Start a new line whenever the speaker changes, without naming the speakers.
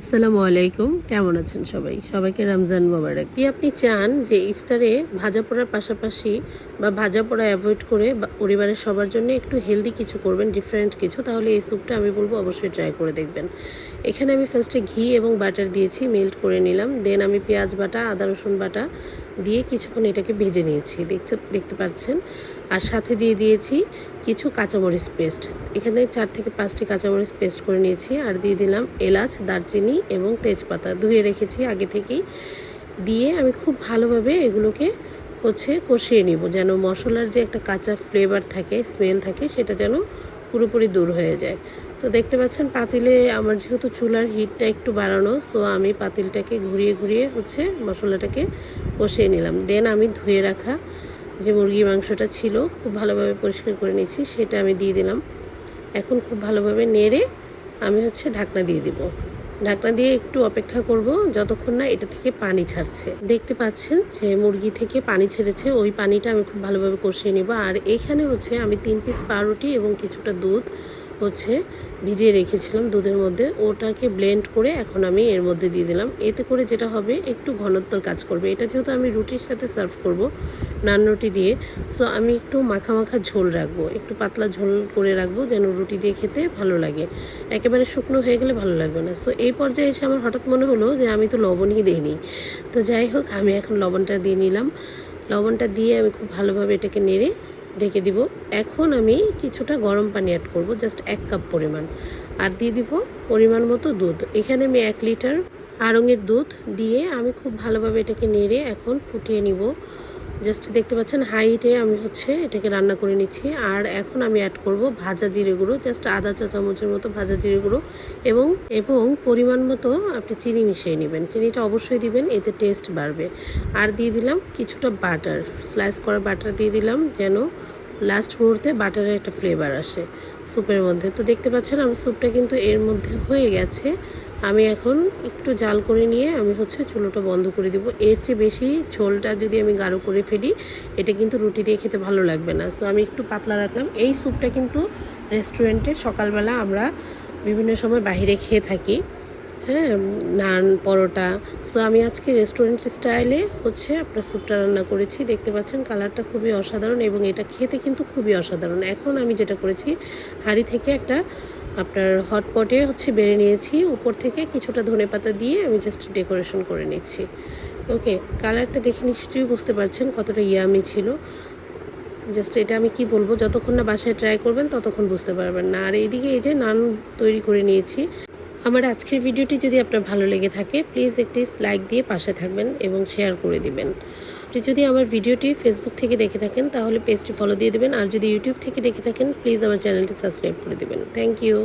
আসসালামু আলাইকুম। কেমন আছেন সবাই? সবাইকে রমজান মোবারক। কি আপনি চান যে ইফতারে ভাজা পোড়ার পাশাপাশি বা ভাজা পোড়া অ্যাভয়েড করে পরিবারের সবার জন্য একটু হেলদি কিছু করবেন ডিফারেন্ট কিছু, তাহলে এই স্যুপটা আমি বলব অবশ্যই ট্রাই করে দেখবেন। এখানে আমি ফার্স্টে ঘি এবং বাটার দিয়েছি মেল্ট করে নিলাম। দেন আমি পেঁয়াজ বাটা, আদা রসুন বাটা দিয়ে কিছুক্ষণ এটাকে ভেজে নিয়েছি। দেখতে পাচ্ছেন? আর সাথে দিয়ে দিয়েছি কিছু কাঁচামরিচ পেস্ট। এখানে চার থেকে পাঁচটি কাঁচামরিচ পেস্ট করে নিয়েছি আর দিয়ে দিলাম এলাচ, দারচিনি এবং তেজপাতা। ধুয়ে রেখেছি আগে থেকেই। দিয়ে আমি খুব ভালোভাবে এগুলোকে হচ্ছে কষিয়ে নিব, যেন মশলার যে একটা কাঁচা ফ্লেভার থাকে স্মেল থাকে, সেটা যেন পুরোপুরি দূর হয়ে যায়। তো দেখতে পাচ্ছেন পাতিলে আমার যেহেতু চুলার হিটটা একটু বাড়ানো সো আমি পাতিলটাকে ঘুরিয়ে ঘুরিয়ে হচ্ছে মশলাটাকে কষিয়ে নিলাম। দেন আমি ধুয়ে রাখা যে মুরগির মাংসটা ছিল, খুব ভালোভাবে পরিষ্কার করে নিয়েছি, সেটা আমি দিয়ে দিলাম। এখন খুব ভালোভাবে নেড়ে আমি হচ্ছে ঢাকনা দিয়ে দিব। ঢাকনা দিয়ে একটু অপেক্ষা করব, যতক্ষণ না এটা থেকে পানি ছাড়ছে। দেখতে পাচ্ছেন যে মুরগি থেকে পানি ছেড়েছে, ওই পানিটা আমি খুব ভালোভাবে কষিয়ে নেব। আর এখানে হচ্ছে আমি তিন পিস পাউরুটি এবং কিছুটা দুধ হচ্ছে ভিজিয়ে রেখেছিলাম দুধের মধ্যে। ওটাকে ব্লেন্ড করে এখন আমি এর মধ্যে দিয়ে দিলাম। এতে করে যেটা হবে, একটু ঘনত্বর কাজ করবে। এটা যেহেতু আমি রুটির সাথে সার্ভ করব, নান রুটি দিয়ে সো আমি একটু মাখা মাখা ঝোল রাখব। একটু পাতলা ঝোল করে রাখব যেন রুটি দিয়ে খেতে ভালো লাগে। একেবারে শুকনো হয়ে গেলে ভালো লাগবে না। সো এই পর্যায়ে এসে আমার হঠাৎ মনে হলো যে আমি তো লবণই দিইনি। তো যাই হোক, আমি এখন লবণটা দিয়ে নিলাম। লবণটা দিয়ে আমি খুব ভালোভাবে এটাকে নেড়ে ঢেকে দিব। এখন আমি কিছুটা গরম পানি অ্যাড করব জাস্ট এক কাপ পরিমাণ। আর দিয়ে দিব পরিমাণ মতো দুধ। এখানে আমি এক লিটার আড়ঙের দুধ দিয়ে আমি খুব ভালোভাবে এটাকে নেড়ে এখন ফুটিয়ে নিব। জাস্ট দেখতে পাচ্ছেন হাইটে আমি হচ্ছে এটাকে রান্না করে নিচ্ছি। আর এখন আমি অ্যাড করব ভাজা জিরে গুঁড়ো জাস্ট আদা চা চামচের মতো ভাজা জিরে গুঁড়ো। এবং এবং পরিমাণ মতো আপনি চিনি মিশিয়ে নেবেন। চিনিটা অবশ্যই দিবেন, এতে টেস্ট বাড়বে। আর দিয়ে দিলাম কিছুটা বাটার স্লাইস করা বাটার দিয়ে দিলাম যেন লাস্ট মুহূর্তে বাটারের একটা ফ্লেভার আসে স্যুপের মধ্যে। তো দেখতে পাচ্ছেন আমার স্যুপটা কিন্তু এর মধ্যে হয়ে গেছে। আমি এখন একটু জাল করে নিয়ে আমি হচ্ছে চুলোটা বন্ধ করে দিব। এর চেয়ে বেশি ঝোলটা যদি আমি গাঢ় করে ফেলি, এটা কিন্তু রুটি দিয়ে খেতে ভালো লাগবে না। সো আমি একটু পাতলা রাখলাম। এই স্যুপটা কিন্তু রেস্টুরেন্টে সকালবেলা আমরা বিভিন্ন সময় বাইরে খেয়ে থাকি। হ্যাঁ নান, পরোটা। সো আমি আজকে রেস্টুরেন্ট স্টাইলে হচ্ছে আপনার স্যুপটা রান্না করেছি। দেখতে পাচ্ছেন কালারটা খুবই অসাধারণ এবং এটা খেতে কিন্তু খুবই অসাধারণ। এখন আমি যেটা করেছি, হাঁড়ি থেকে একটা আপনার হটপটে হচ্ছে বেড়ে নিয়েছি। উপর থেকে কিছুটা ধনেপাতা দিয়ে আমি জাস্ট ডেকোরেশন করে নিচ্ছি। ওকে কালারটা দেখে নিশ্চয়ই বুঝতে পারছেন কতটা ইয়ামি ছিল। জাস্ট এটা আমি কি বলব, যতক্ষণ না বাসায় ট্রাই করবেন, ততক্ষণ বুঝতে পারবেন না। আর এইদিকে এই যে নান তৈরি করে নিয়েছি। আমার আজকের ভিডিওটি যদি আপনার ভালো লেগে থাকে প্লিজ একটি লাইক দিয়ে পাশে থাকবেন এবং শেয়ার করে দিবেন। আপনি যদি আমার ভিডিওটি ফেসবুক থেকে দেখে থাকেন, তাহলে পেজটি ফলো দিয়ে দেবেন। আর যদি ইউটিউব থেকে দেখে থাকেন প্লিজ আমার চ্যানেলটি সাবস্ক্রাইব করে দেবেন। Thank you